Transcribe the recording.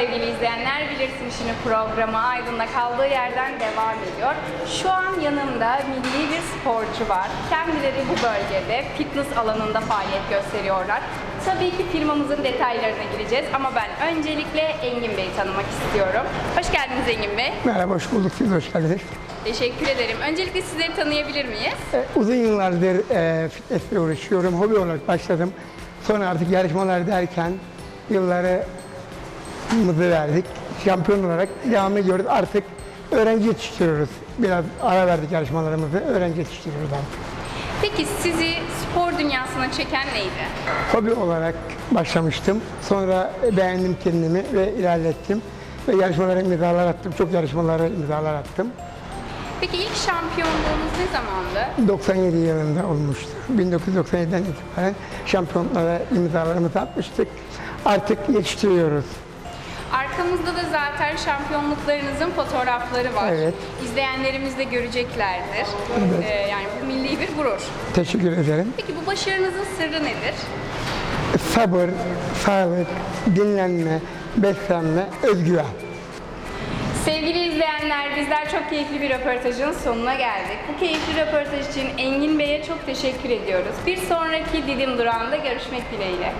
sevgili izleyenler. Bilirsin işini programı Aydın'da kaldığı yerden devam ediyor. Şu an yanımda milli bir sporcu var. Kendileri bu bölgede fitness alanında faaliyet gösteriyorlar. Tabii ki firmamızın detaylarına gireceğiz ama ben öncelikle Engin Bey'i tanımak istiyorum. Hoş geldiniz Engin Bey. Merhaba, hoş bulduk. Siz hoş geldiniz. Teşekkür ederim. Öncelikle sizleri tanıyabilir miyiz? Ee, uzun yıllardır e, fitnessle uğraşıyorum. Hobi olarak başladım. Sonra artık yarışmalar derken yılları mızı verdik. Şampiyon olarak devam ediyoruz. Artık öğrenci yetiştiriyoruz. Biraz ara verdik yarışmalarımızı. Öğrenci yetiştiriyoruz artık. Peki sizi spor dünyasına çeken neydi? Hobi olarak başlamıştım. Sonra beğendim kendimi ve ilerlettim. Ve yarışmalara imzalar attım. Çok yarışmalara imzalar attım. Peki ilk şampiyonluğunuz ne zamandı? 97 yılında olmuştu. 1997'den itibaren şampiyonlara imzalarımızı atmıştık. Artık yetiştiriyoruz. Arkamızda da zaten şampiyonluklarınızın fotoğrafları var. Evet. İzleyenlerimiz de göreceklerdir. Ee, yani bu milli bir gurur. Teşekkür ederim. Peki bu başarınızın sırrı nedir? Sabır, sağlık, dinlenme, beslenme, özgüven. Sevgili izleyenler, bizler çok keyifli bir röportajın sonuna geldik. Bu keyifli röportaj için Engin Bey'e çok teşekkür ediyoruz. Bir sonraki Didim Durağı'nda görüşmek dileğiyle.